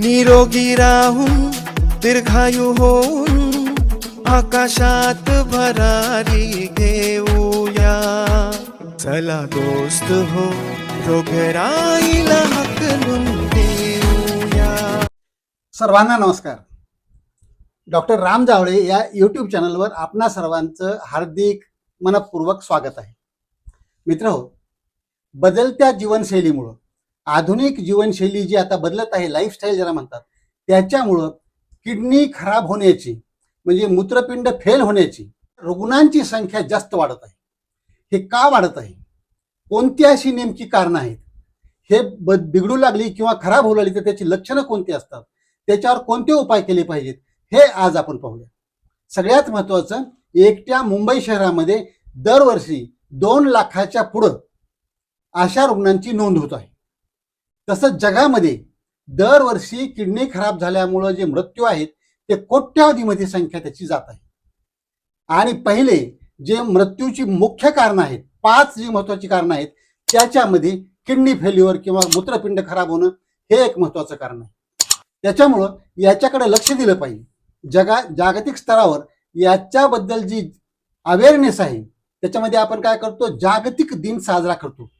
निरोगी राहून दीर्घायू होऊन आकाशात भरारी घेऊया. चला दोस्त हो रोगराईला हकलून देऊया सर्वांना नमस्कार. डॉक्टर राम जावळे या यूट्यूब चॅनलवर आपणा सर्वांचं हार्दिक मनपूर्वक स्वागत आहे. मित्र हो बदलत्या जीवनशैलीमुळं आधुनिक जीवनशैली जी आता बदलत आहे लाईफस्टाईल ज्याला म्हणतात त्याच्यामुळं किडनी खराब होण्याची म्हणजे मूत्रपिंड फेल होण्याची रुग्णांची संख्या जास्त वाढत आहे. हे का वाढत आहे? कोणती अशी नेमकी कारणं आहेत? हे ब बिघडू लागली किंवा खराब होऊ लागली तर त्याची लक्षणं कोणती असतात? त्याच्यावर कोणते उपाय केले पाहिजेत? हे आज आपण पाहूया. सगळ्यात महत्वाचं एकट्या मुंबई शहरामध्ये दरवर्षी दोन लाखाच्या पुढं अशा रुग्णांची नोंद होत आहे. तसंच जगामध्ये दरवर्षी किडनी खराब झाल्यामुळं जे मृत्यू आहेत ते कोट्यावधीमध्ये संख्या त्याची जात आहे. आणि पहिले जे मृत्यूची मुख्य कारणं आहेत पाच जी महत्वाची कारणं आहेत त्याच्यामध्ये किडनी फेल्युअर किंवा मूत्रपिंड खराब होणं हे एक महत्वाचं कारण आहे. त्याच्यामुळं याच्याकडे लक्ष दिलं पाहिजे. जगा जागतिक स्तरावर याच्याबद्दल जी अवेअरनेस आहे त्याच्यामध्ये आपण काय करतो? जागतिक दिन साजरा करतो.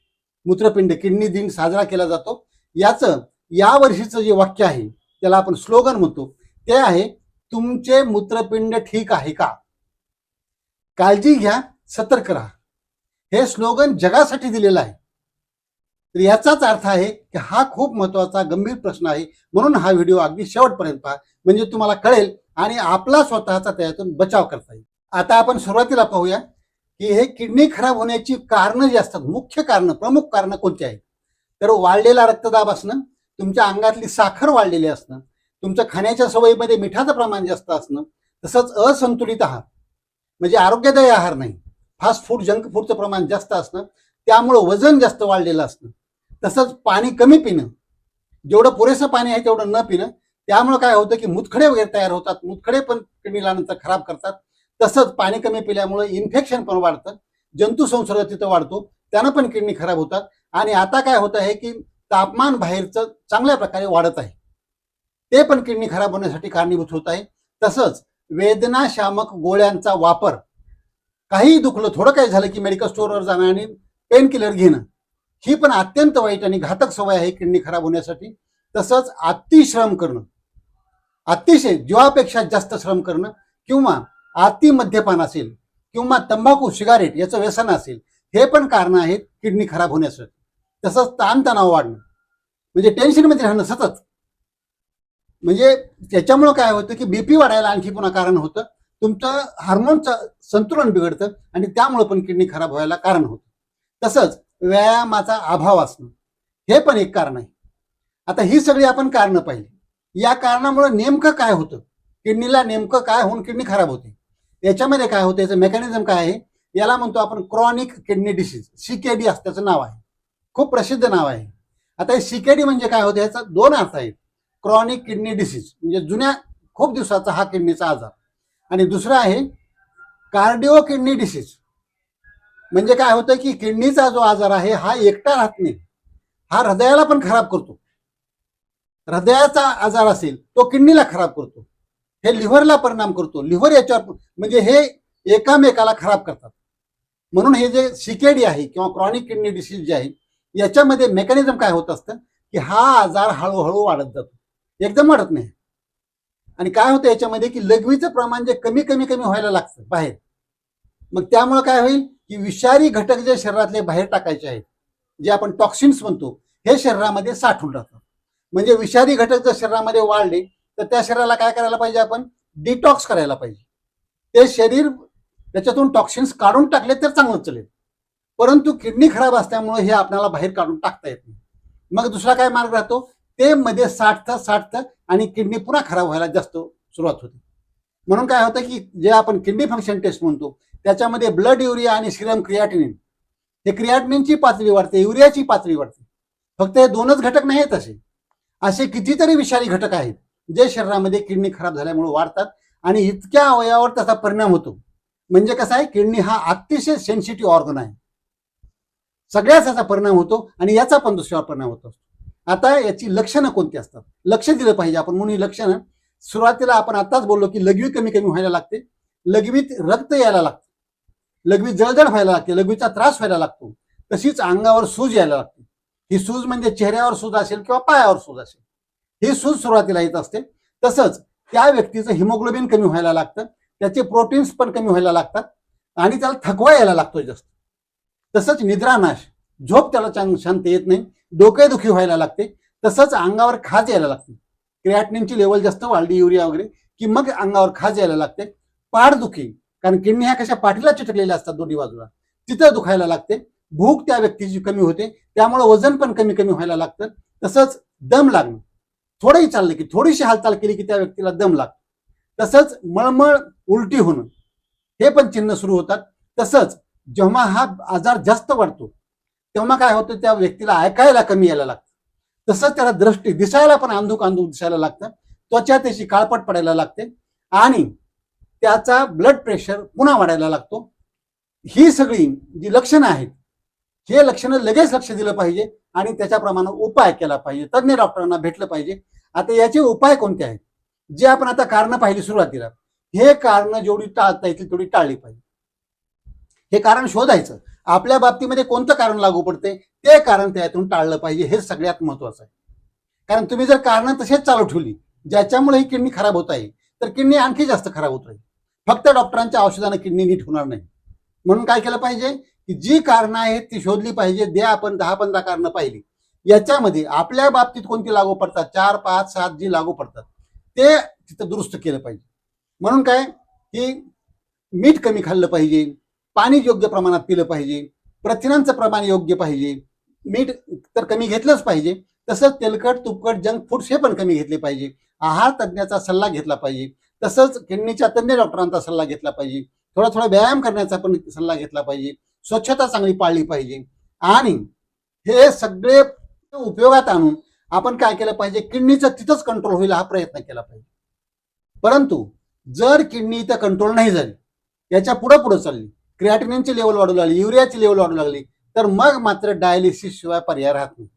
मूत्रपिंड किडनी दिन साजरा केला जातो. याचं या वर्षीचं जे वाक्य आहे त्याला आपण स्लोगन म्हणतो. ते आहे तुमचे मूत्रपिंड ठीक आहे का? काळजी घ्या सतर्क राहा. हे स्लोगन जगासाठी दिलेलं आहे. तर याचाच अर्थ आहे की हा खूप महत्त्वाचा गंभीर प्रश्न आहे. म्हणून हा व्हिडिओ अगदी शेवटपर्यंत पहा. म्हणजे तुम्हाला कळेल आणि आपला स्वतःचा त्यातून बचाव करता येईल. आता आपण सुरुवातीला पाहूया की हे किडनी खराब होण्याची कारणं जी असतात मुख्य कारणं प्रमुख कारणं कोणती आहेत? तर वाढलेला रक्तदाब असणं तुमच्या अंगातली साखर वाढलेली असणं तुमच्या खाण्याच्या सवयीमध्ये मिठाचं प्रमाण जास्त असणं तसंच असंतुलित आहार म्हणजे आरोग्यदायी आहार नाही फास्ट फूड जंक फूडचं प्रमाण जास्त असणं त्यामुळं वजन जास्त वाढलेलं असणं तसंच पाणी कमी पिणं जेवढं पुरेसं पाणी आहे तेवढं न पिणं त्यामुळं काय होतं की मुतखडे वगैरे तयार होतात मुतखडे पण किडनीला नंतर खराब करतात तसंच पाणी कमी पिल्यामुळे इन्फेक्शन पण वाढतं जंतू संसर्ग तिथं वाढतो त्यानं पण किडनी खराब होतात आणि आता काय होत आहे की तापमान बाहेरचं चांगल्या प्रकारे वाढत आहे. ते पण किडनी खराब होण्यासाठी कारणीभूत होत आहे. तसंच वेदनाशामक गोळ्यांचा वापर काही दुखलं थोडं काही झालं की मेडिकल स्टोअरवर जाणं आणि पेन किलर घेणं ही पण अत्यंत वाईट आणि घातक सवय आहे किडनी खराब होण्यासाठी. तसंच अतिश्रम करणं अतिशय जीवापेक्षा जास्त श्रम करणं किंवा अति मद्यपान असेल किंवा तंबाखू सिगारेट याचं व्यसन असेल हे पण कारण आहेत किडनी खराब होण्यासाठी. तसंच ताणतणाव वाढणं. म्हणजे टेन्शनमध्ये राहणं सतत. म्हणजे त्याच्यामुळं काय होतं की बीपी वाढायला आणखी पुन्हा कारण होतं. तुमचं हार्मोनचं संतुलन बिघडतं आणि त्यामुळं पण किडनी खराब व्हायला कारण होतं. तसंच व्यायामाचा अभाव असणं. हे पण एक कारण आहे. आता ही सगळी आपण कारणं पाहिली. या कारणामुळे नेमकं काय होतं? किडनीला नेमकं काय होऊन किडनी खराब होते? याच्यामध्ये काय होतं? याचं मेकॅनिझम काय आहे? याला म्हणतो आपण क्रॉनिक किडनी डिसीज सीकेडी असं त्याचं नाव आहे. खूप प्रसिद्ध नाव आहे. आता हे सीकेडी म्हणजे काय होतं? याचा दोन अर्थ आहेत. क्रॉनिक किडनी डिसीज म्हणजे जुन्या खूप दिवसाचा हा किडनीचा आजार. आणि दुसरा आहे कार्डिओ किडनी डिसीज म्हणजे काय होतं की किडनीचा जो आजार आहे हा एकटा राहत नाही. हा हृदयाला पण खराब करतो. हृदयाचा आजार असेल तो किडनीला खराब करतो. हे लिव्हरला परिणाम करतो. लिव्हर याच्यावर म्हणजे हे एकामेकाला खराब करतात. म्हणून हे जे सिकेडी आहे किंवा क्रॉनिक किडनी डिसीज जे आहे याच्यामध्ये मेकॅनिझम काय होत असतं? की हा आजार हळूहळू वाढत जातो. एकदम वाढत नाही. आणि काय होतं याच्यामध्ये? की लघवीचं प्रमाण जे कमी कमी कमी व्हायला लागतं बाहेर. मग त्यामुळे काय होईल? की विषारी घटक जे शरीरातले बाहेर टाकायचे आहेत जे आपण टॉक्सिन्स म्हणतो हे शरीरामध्ये साठून राहतात. म्हणजे विषारी घटक जर शरीरामध्ये वाढले तर त्या शरीराला काय करायला पाहिजे आपण? डिटॉक्स करायला पाहिजे. ते शरीर त्याच्यातून टॉक्सिन्स काढून टाकले तर चांगलं चालेल. परंतु किडनी खराब असल्यामुळे हे आपल्याला बाहेर काढून टाकता येत नाही. मग दुसरा काय मार्ग राहतो? ते मध्ये साठतं साठतं आणि किडनी पुन्हा खराब व्हायला जास्त सुरुवात होते. म्हणून काय होतं की जे आपण किडनी फंक्शन टेस्ट म्हणतो त्याच्यामध्ये ब्लड युरिया आणि सिरम क्रियाटिनिन हे क्रियाटिनिनची पातळी वाढते युरियाची पातळी वाढते. फक्त हे दोनच घटक नाही आहेत असे. असे कितीतरी विषारी घटक आहेत जे शरीरामध्ये किडनी खराब झाल्यामुळे वाढतात आणि इतक्या अवयवावर त्याचा परिणाम होतो. म्हणजे कसं आहे किडनी हा अतिशय सेन्सिटिव्ह ऑर्गन आहे. सगळ्याच याचा परिणाम होतो आणि याचा पण दुसऱ्यावर परिणाम होतो आता याची लक्षणं कोणती असतात? लक्ष दिलं पाहिजे आपण. म्हणून ही लक्षणं सुरुवातीला आपण आताच बोललो की लघवी कमी कमी व्हायला लागते. लघवीत रक्त यायला लागतं. लघवीत जळजळ व्हायला लागते. लघवीचा त्रास व्हायला लागतो. तशीच अंगावर सूज यायला लागते. ही सूज म्हणजे चेहऱ्यावर सूज असेल किंवा पायावर सूज असेल. ही सूज सुरुवातीला येत असते. तसंच त्या व्यक्तीचं हिमोग्लोबिन कमी व्हायला लागतं. त्याचे प्रोटीन्स पण कमी व्हायला लागतात. आणि त्याला थकवा यायला लागतो जास्त. तसंच निद्रानाश. झोप त्याला चांग शांत येत नाही. डोकेदुखी व्हायला लागते. तसंच अंगावर खाज यायला लागते. क्रिएटिनिनची लेवल जास्त वाढली युरिया वगैरे. की मग अंगावर खाज यायला लागते. पाठदुखी कारण किडनी ह्या कशा पाठीला चिटकलेल्या असतात दोन्ही बाजूला. तिथं दुखायला लागते. भूक त्या व्यक्तीची कमी होते. त्यामुळे वजन पण कमी कमी व्हायला लागतं. तसंच दम लागणं. थोडंही चाललं की थोडीशी हालचाल केली की त्या व्यक्तीला दम लागतो. तसंच मळमळ उलटी होणं. हे पण चिन्ह सुरू होतात. तसंच जेव्हा हा आजार जास्त वाढतो तेव्हा काय होतं त्या व्यक्तीला ऐकायला कमी यायला लागतं. तसंच त्याला दृष्टी दिसायला पण अंधुक अंधुक दिसायला लागतं. त्वचा त्याची काळपट पडायला लागते आणि त्याचा ब्लड प्रेशर पुन्हा वाढायला लागतो. ही सगळी जी लक्षणं आहेत हे लक्षणं लगेच लक्ष दिलं पाहिजे आणि त्याच्याप्रमाणे उपाय केला पाहिजे. तज्ज्ञ डॉक्टरांना भेटलं पाहिजे. आता याचे उपाय कोणते आहेत? जे आपण आता कारणं पाहिली सुरुवातीला हे कारण जेवढी टाळता येतील तेवढी टाळली पाहिजे. हे कारण शोधायचं. आपल्या बाबतीमध्ये कोणतं कारण लागू पडते ते कारण त्यातून टाळलं पाहिजे हे सगळ्यात महत्वाचं आहे. कारण तुम्ही जर कारणं तसेच चालू ठेवली ज्याच्यामुळे ही किडनी खराब होत आहे तर किडनी आणखी जास्त खराब होत राहील. फक्त डॉक्टरांच्या औषधानं किडनी नीट होणार नाही. म्हणून काय केलं पाहिजे? की जी कारणं आहेत ती शोधली पाहिजे. दे आपण दहा पंधरा कारणं पाहिली. याच्यामध्ये आपल्या बाबतीत कोणती लागू पडतात? चार पाच सात जी लागू पडतात ते तिथं दुरुस्त केलं पाहिजे. म्हणून काय? की मीठ कमी खाल्लं पाहिजे. पाणी योग्य प्रमाणात पिलं पाहिजे प्रथिनांचं प्रमाण योग्य पाहिजे मीठ तर कमी घेतलंच पाहिजे तसंच तेलकट तुपकट जंक फूड्स हे पण कमी घेतले पाहिजे. आहार तज्ज्ञाचा सल्ला घेतला पाहिजे तसंच किडनीच्या तज्ज्ञ डॉक्टरांचा सल्ला घेतला पाहिजे थोडा थोडा व्यायाम करण्याचा पण सल्ला घेतला पाहिजे स्वच्छता चांगली पाळली पाहिजे. आणि हे सगळे उपयोगात आणून आपण काय केलं पाहिजे किडनीचं तिथंच कंट्रोल होईल हा प्रयत्न केला पाहिजे. परंतु जर किडनी इथं कंट्रोल नाही झाली याच्या पुढं पुढं चालली क्रिएटिनिनची लेवल वाढू लागली युरियाची लेवल वाढू लागली. तर मग मात्र डायलिसिस शिवाय पर्याय राहत नाही.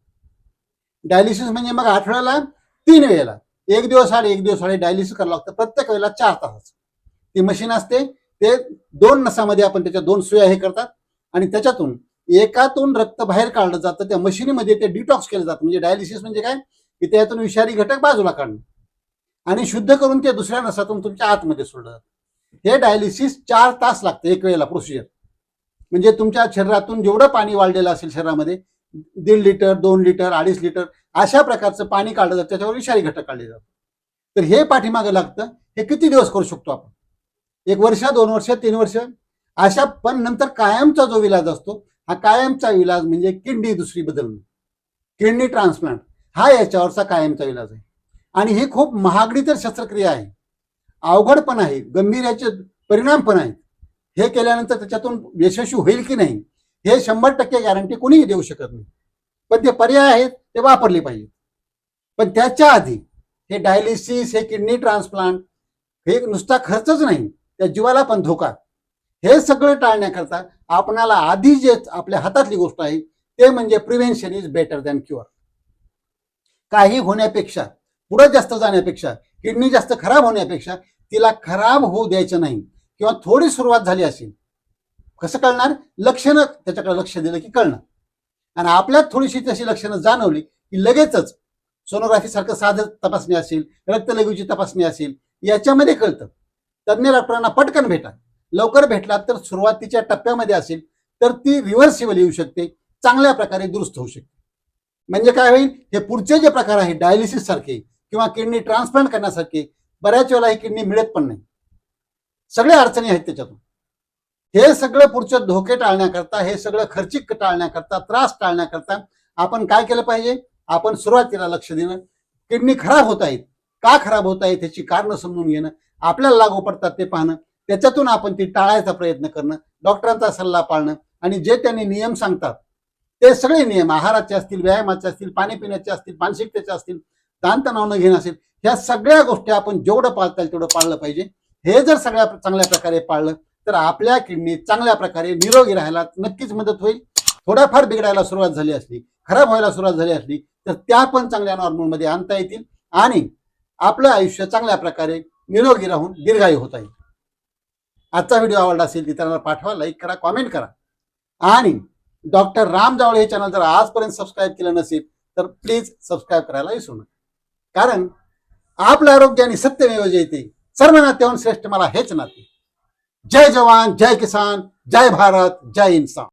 डायलिसिस म्हणजे मग आठवड्याला तीन वेळेला. एक दिवस आड एक दिवस आड डायलिसिस करावं लागतं. प्रत्येक वेळेला चार तास. ती मशीन असते ते दोन नसामध्ये आपण त्याच्या दोन सुया हे करतात आणि त्याच्यातून एकातून रक्त बाहेर काढलं जातं. त्या मशिनीमध्ये ते डिटॉक्स केलं जातं. म्हणजे डायलिसिस म्हणजे काय? की त्यातून विषारी घटक बाजूला काढणं. आणि शुद्ध करून ते दुसऱ्या नसातून तुमच्या आतमध्ये सोडलं जातं. हे डायलिसिस चार तास लागतं एक वेळेला प्रोसिजर म्हणजे तुमच्या शरीरातून जेवढं पाणी वाढलेलं असेल शरीरामध्ये दीड लिटर दोन लिटर अडीच लिटर अशा प्रकारचं पाणी काढलं जातं त्याच्यावर विषारी घटक काढले जातात. तर हे पाठीमागं लागतं हे किती दिवस करू शकतो आपण? एक वर्ष दोन वर्ष तीन वर्ष? अशा पण नंतर कायमचा जो इलाज असतो हा कायमचा इलाज म्हणजे किडनी दुसरी बदलणं. किडनी ट्रान्सप्लांट हा याच्यावरचा कायमचा इलाज आहे. आणि ही खूप महागडी तर शस्त्रक्रिया आहे. अवघड पण आहे गंभीर याचे परिणाम पण आहेत. हे केल्यानंतर त्याच्यातून यशस्वी होईल की नाही हे शंभर टक्के गॅरंटी कोणीही देऊ शकत नाही. पण ते पर्याय आहेत ते वापरले पाहिजे पण त्याच्या आधी हे डायलिसिस हे किडनी ट्रान्सप्लांट हे नुसता खर्चच नाही त्या जीवाला पण धोका. हे सगळं टाळण्याकरता आपणाला आधी जे आपल्या हातातली गोष्ट आहे ते म्हणजे prevention is better than cure काही होण्यापेक्षा पुढे जास्त जाण्यापेक्षा किडनी जास्त खराब होण्यापेक्षा तिला खराब होऊ द्यायचं नाही किंवा थोडी सुरुवात झाली असेल कसं कळणार? लक्षणं त्याच्याकडे लक्ष दिलं की कळणार आणि आपल्यात थोडीशी तशी लक्षणं जाणवली की लगेचच सोनोग्राफी सारखं साधं तपासणी असेल रक्तलघूची तपासणी असेल याच्यामध्ये कळतं. तज्ज्ञ डॉक्टरांना पटकन भेटा. लवकर भेटला तर सुरुवातीच्या टप्प्यामध्ये असेल तर ती रिव्हर्सिबल येऊ शकते चांगल्या प्रकारे दुरुस्त होऊ शकते. म्हणजे काय होईल? हे पुढचे जे प्रकार आहेत डायलिसिस सारखे किंवा किडनी ट्रान्सप्लांट करण्यासारखी बऱ्याच वेळेला ही किडनी मिळत पण नाही. सगळ्या अडचणी आहेत त्याच्यातून. हे सगळं पुढचे धोके टाळण्याकरता हे सगळं खर्चिक टाळण्याकरता त्रास टाळण्याकरता आपण काय केलं पाहिजे? आपण सुरुवातीला लक्ष देणं. किडनी खराब होत आहेत. का खराब होत आहेत त्याची कारणं समजून घेणं. आपल्याला लागू पडतात ते पाहणं. त्याच्यातून आपण ती टाळायचा प्रयत्न करणं. डॉक्टरांचा सल्ला पाळणं. आणि जे त्यांनी नियम सांगतात ते सगळे नियम आहाराचे असतील व्यायामाचे असतील पाणी पिण्याचे असतील मानसिकतेचे असतील ताणतणाव न घेणं असेल ह्या सगळ्या गोष्टी आपण जेवढं पाळता येईल तेवढं पाळलं पाहिजे. हे जर सगळ्या चांगल्या प्रकारे पाळलं तर आपल्या किडनी चांगल्या प्रकारे निरोगी राहायला नक्कीच मदत होईल. थोड्याफार बिघडायला सुरुवात झाली असली खराब व्हायला सुरुवात झाली असली तर त्या पण चांगल्या नॉर्मलमध्ये आणता येतील आणि आपलं आयुष्य चांगल्या प्रकारे निरोगी राहून दीर्घायू होता येईल. आजचा व्हिडिओ आवडला असेल इतरांना पाठवा लाईक करा कॉमेंट करा. आणि डॉक्टर राम जावळे हे चॅनल जर आजपर्यंत सबस्क्राईब केलं नसेल तर प्लीज सबस्क्राईब करायला विसरू नका. कारण आपलं आरोग्य आणि सत्यमेव जयते सर्व नात्याहून श्रेष्ठ मला हेच नाते. जय जवान जय किसान जय भारत जय इन्सान.